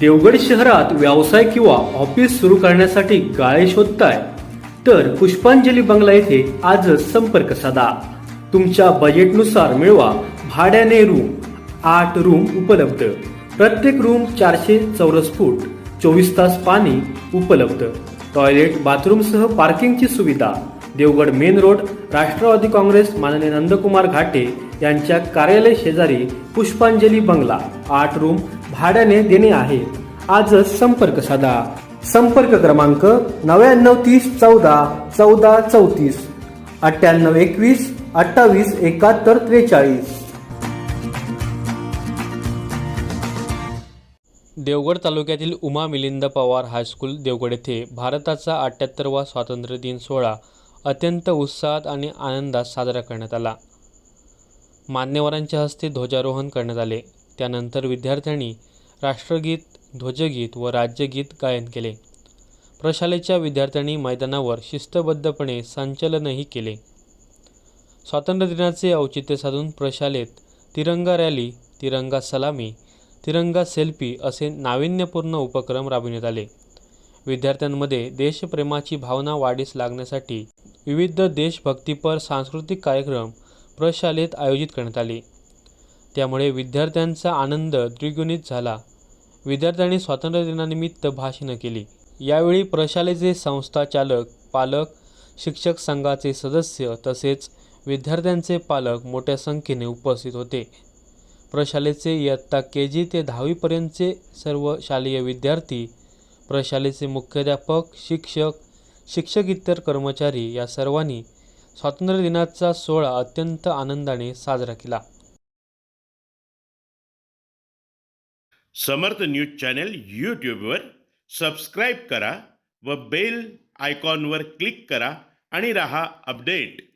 देवगड शहरात व्यवसाय किंवा ऑफिस सुरू करण्यासाठी गाळे शोधताय? तर पुष्पांजली बंगला येथे आजच संपर्क साधा. तुमच्या बजेटनुसार मिळवा भाड्याने रूम. आठ रूम उपलब्ध. प्रत्येक रूम चारशे चौरस फूट. चोवीस तास पाणी उपलब्ध. टॉयलेट बाथरूमसह पार्किंगची सुविधा. Devgad main road Rashtrawadi Congress माननीय नंदकुमार घाटे यांच्या कार्यालय शेजारी पुष्पांजली बंगला आठ रूम भाड्याने देणे आहे. आजच संपर्क साधा. संपर्क क्रमांक नव्याण्णव तीस चौदा चौदा चौतीस अठ्ठ्याण्णव एकवीस अठ्ठावीस एकाहत्तर त्रेचाळीस. देवगड तालुक्यातील उमा मिलिंद पवार हायस्कूल देवगड येथे भारताचा अठ्ठ्याहत्तरवा स्वातंत्र्य दिन सोहळा अत्यंत उत्साहात आणि आनंदात साजरा करण्यात आला. मान्यवरांच्या हस्ते ध्वजारोहण करण्यात आले. त्यानंतर विद्यार्थ्यांनी राष्ट्रगीत ध्वजगीत व राज्यगीत गायन केले. प्रशालेच्या विद्यार्थ्यांनी मैदानावर शिस्तबद्धपणे संचलनही केले. स्वातंत्र्य दिनाचे औचित्य साधून प्रशालेत तिरंगा रॅली तिरंगा सलामी तिरंगा सेल्फी असे नाविन्यपूर्ण उपक्रम राबविण्यात आले. विद्यार्थ्यांमध्ये देशप्रेमाची भावना वाढीस लागण्यासाठी विविध देशभक्तीपर सांस्कृतिक कार्यक्रम प्रशालेत आयोजित करण्यात आले. त्यामुळे विद्यार्थ्यांचा आनंद द्विगुणित झाला. विद्यार्थ्यांनी स्वातंत्र्य दिनानिमित्त भाषणं केली. यावेळी प्रशालेचे संस्थाचालक पालक शिक्षक संघाचे सदस्य तसेच विद्यार्थ्यांचे पालक मोठ्या संख्येने उपस्थित होते. प्रशालेचे इयत्ता के जी ते दहावीपर्यंतचे सर्व शालेय विद्यार्थी प्रशालेचे मुख्याध्यापक शिक्षक शिक्षक इतर कर्मचारी या सर्वांनी स्वातंत्र्य दिनाचा सोहळा अत्यंत आनंदाने साजरा केला. समर्थ न्यूज चॅनल यूट्यूबवर सबस्क्राईब करा व बेल आयकॉनवर क्लिक करा आणि रहा अपडेट.